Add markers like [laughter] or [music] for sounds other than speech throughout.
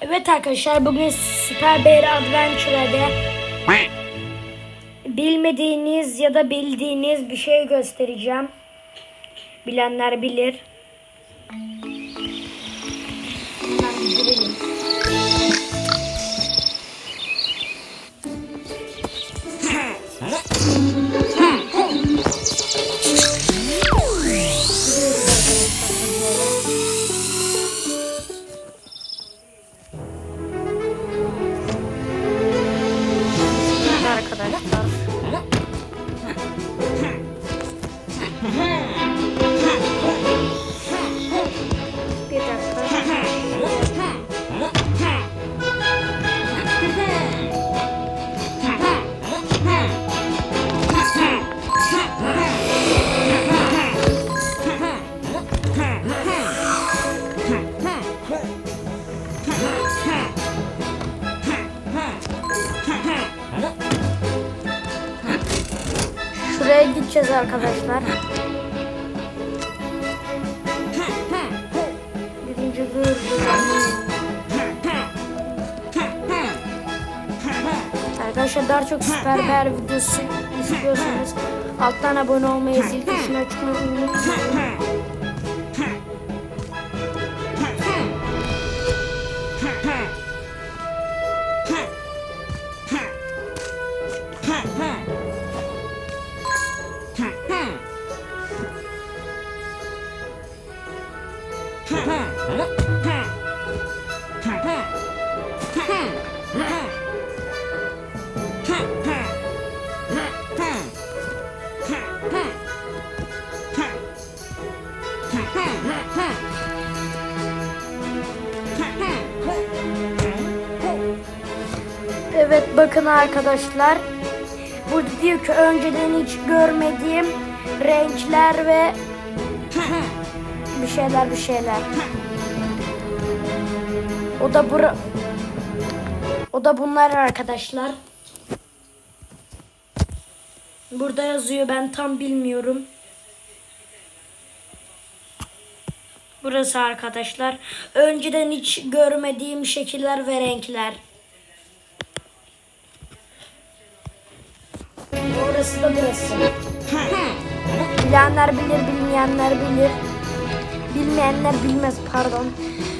Evet arkadaşlar bugün Super Bear Adventure'da bilmediğiniz ya da bildiğiniz bir şey göstereceğim. Bilenler bilir. Hemen Şuraya gideceğiz arkadaşlar. Birinci bölüm. Arkadaşlar daha çok süper bear videosu istiyorsanız alttan abone olmayı, zil tuşunu açmayı unutmayın. Evet bakın arkadaşlar. Burada diyor ki önceden hiç görmediğim renkler ve bir şeyler bir şeyler. O da bura O da bunlar arkadaşlar. Burada yazıyor ben tam bilmiyorum. Burası arkadaşlar. Önceden hiç görmediğim şekiller ve renkler. Orası da burası. [laughs] Bilenler bilir, bilmeyenler bilir. Bilmeyenler bilmez pardon.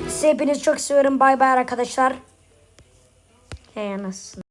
Size hepinizi çok seviyorum. Bay bay arkadaşlar. Hey anasını.